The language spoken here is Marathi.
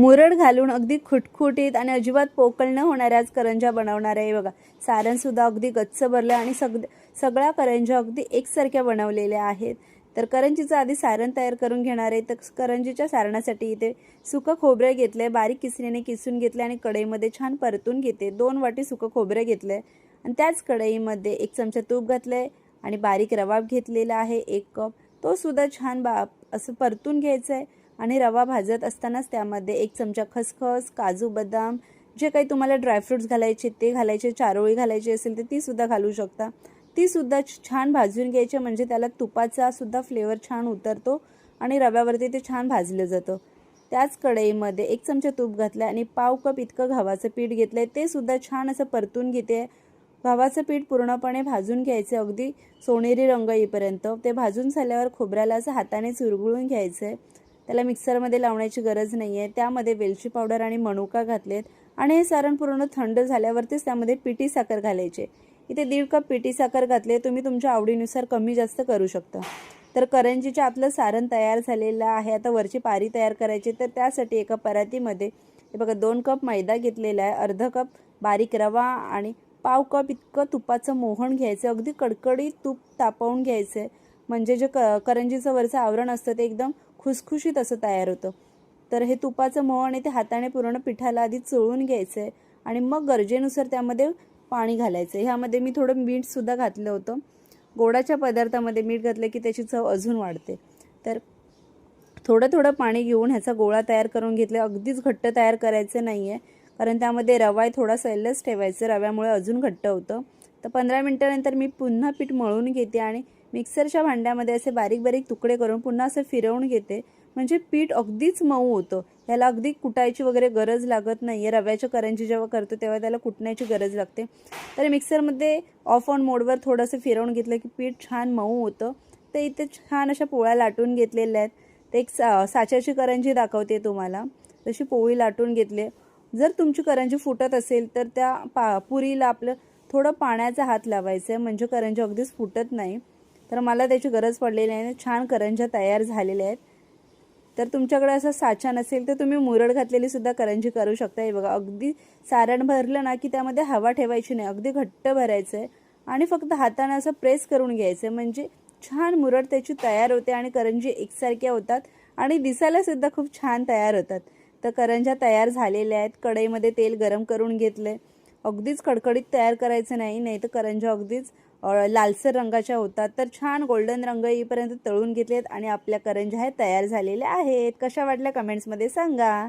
मुरड घालून अगदी खुटखुटीत आणि अजिबात पोकळ न होणाऱ्याच करंज्या बनवणार आहे. बघा सारणसुद्धा अगदी गच्च भरलं आणि सग सगळ्या करंज्या अगदी एकसारख्या बनवलेल्या आहेत. तर करंजीचं आधी सारण तयार करून घेणार आहे. तर करंजीच्या सारणासाठी इथे सुकं खोबरं घेतलं आहे बारीक किसणीने किसून घेतलं आणि कढईमध्ये छान परतून घेते. दोन वाटी सुकं खोबरं घेतलं आहे आणि त्याच कढईमध्ये एक चमचा तूप घातलं आहे आणि बारीक रवाब घेतलेला आहे एक कप. तो सुद्धा छान बा असं परतून घ्यायचं आहे आणि रवा भाजत असतानाच त्यामध्ये एक चमचा खसखस काजू बदाम जे काही तुम्हाला ड्रायफ्रुट्स घालायचे ते घालायचे चारोळी घालायची असेल तर ती सुद्धा घालू शकता. ती सुद्धा छान भाजून घ्यायची म्हणजे त्याला तुपाचा सुद्धा फ्लेवर छान उतरतो आणि रव्यावरती ते छान भाजलं जातं. त्याच कढईमध्ये एक चमचा तूप घातलं आणि पाव कप इतकं गव्हाचं पीठ घेतलं आहे ते सुद्धा छान असं परतून घेते. गव्हाचं पीठ पूर्णपणे भाजून घ्यायचं अगदी सोनेरी रंग येईपर्यंत. ते भाजून झाल्यावर खोबऱ्याला असं हाताने चुरगुळून घ्यायचं आहे त्याला मिक्सरमध्ये लावण्याची गरज नाही आहे त्यामध्ये वेलची पावडर आणि मनुका घातलेत. आणि हे सारण पूर्ण थंड झाल्यावरतीच त्यामध्ये पिठी साखर घालायचे. इथे दीड कप पिठी साखर घातले तुम्ही तुमच्या आवडीनुसार कमी जास्त करू शकता. तर करंजीच्या आतलं सारण तयार झालेलं आहे. आता वरची पारी तयार करायची. तर त्यासाठी एका परातीमध्ये हे बघा दोन कप मैदा घेतलेला आहे. अर्ध कप बारीक रवा आणि पाव कप इतकं तुपाचं मोहन घ्यायचं. अगदी कडकडीत तूप तापवून घ्यायचं आहे. म्हणजे जे क करंजीचं वरचं आवरण असतं ते एकदम खुसखुशीत असं तयार होतं. तर हे तुपाचं मऊ आणि ते हाताने पूर्ण पिठाला आधी चोळून घ्यायचं आहे आणि मग गरजेनुसार त्यामध्ये पाणी घालायचं ह्यामध्ये मी थोडं मीठसुद्धा घातलं होतं. गोडाच्या पदार्थामध्ये मीठ घातलं की त्याची चव अजून वाढते. तर थोडं थोडं पाणी घेऊन ह्याचा गोळा तयार करून घेतला. अगदीच घट्ट तयार करायचं नाही आहे कारण त्यामध्ये रवा थोडा सैलच ठेवायचं. रव्यामुळे अजून घट्ट होतं. तर पंधरा मिनटानंतर मी पुन्हा पीठ मळून घेते आणि मिक्सरच्या भांड्यामध्ये असे बारीक बारीक तुकडे करून पुन्हा असं फिरवून घेते. म्हणजे पीठ अगदीच मऊ होतं. ह्याला अगदी कुटायची वगैरे गरज लागत नाही आहे रव्याच्या करंजी जेव्हा करतो तेव्हा त्याला कुटण्याची गरज लागते. तर मिक्सरमध्ये ऑफ ऑन मोडवर थोडंसं फिरवून घेतलं की पीठ छान मऊ होतं. तर इथे छान अशा पोळ्या लाटून घेतलेल्या आहेत. ते एक सा साच्याची करंजी दाखवते तुम्हाला. तशी पोळी लाटून घेतली जर तुमची करंजी फुटत असेल तर त्या पा पुरीला आपलं थोडं पाण्याचा हात लावायचा आहे म्हणजे करंजी अगदीच फुटत नाही. तर मला त्याची गरज पडलेली आहे छान करंज्या तयार झालेल्या आहेत. तर तुमच्याकडे असं साचा नसेल तर तुम्ही मुरड घातलेली सुद्धा करंजी करू शकता. हे बघा अगदी सारण भरलं ना की त्यामध्ये हवा ठेवायची नाही. अगदी घट्ट भरायचं आहे आणि फक्त हाताने असं प्रेस करून घ्यायचं आहे म्हणजे छान मुरड त्याची तयार होते आणि करंजी एकसारख्या होतात आणि दिसायला सुद्धा खूप छान तयार होतात. तर करंज्या तयार झालेल्या आहेत. कढईमध्ये तेल गरम करून घेतले अगदीच कडकडीत तयार करायचं नाही नाही तर करंजा अगदीच लालसर रंगाच्या होतात. तर छान गोल्डन रंग येईपर्यंत तळून घेतलेत आणि आपल्या करंज्या ह्या तयार झालेल्या आहेत. कशा वाटल्या कमेंट्समध्ये सांगा.